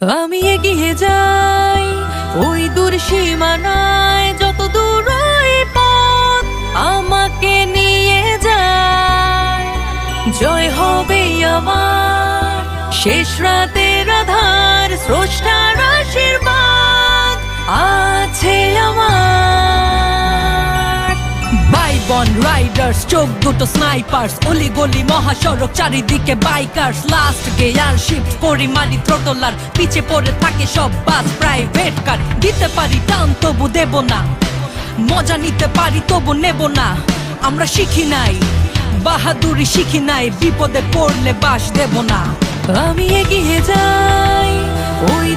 আমি এগিয়ে যাই, ওই দূর সীমানায় যত দূর আমাকে নিয়ে যায়। জয় হবে আমার শেষ রাতের আধার। রাইডার্স চোখ দুটো স্নাইপার্স অলি গলি মহাসড়ক, চারিদিকে বাইকার্স লাস্ট শিফট করি মারি পিছে পড়ে থাকে সব বাস প্রাইভেট কার দিতে পারি টান তবু দেব না। মজা নিতে পারি তবু নেব না। আমরা শিখি নাই, বাহাদুরি শিখি নাই, বিপদে পড়লে বাস দেব না। আমি এগিয়ে যাই, ওই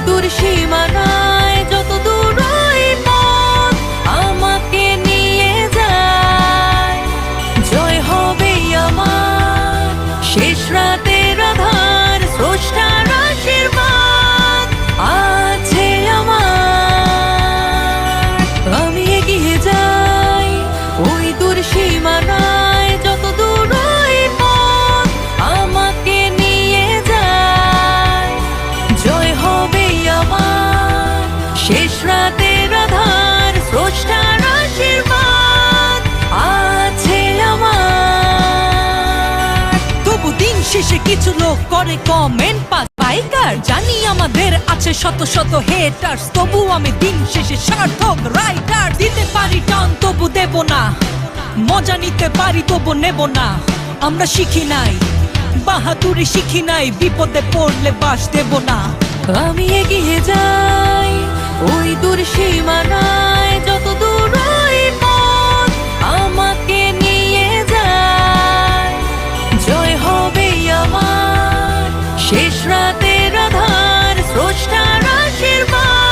কিছু লোক করে কমেন্ট পাস। বাইকার জানি আমাদের আছে শত শত হেটার্স তবু আমি দিন শেষে সার্থক রাইটার দিতে পারি টান, তবু দেব না। মজা নিতে পারি, তবু নেব না। আমরা শিখি নাই, বাহাদুরি শিখি নাই, বিপদে পড়লে বাস দেব না। আমি এগিয়ে যাই। শেষ রাতে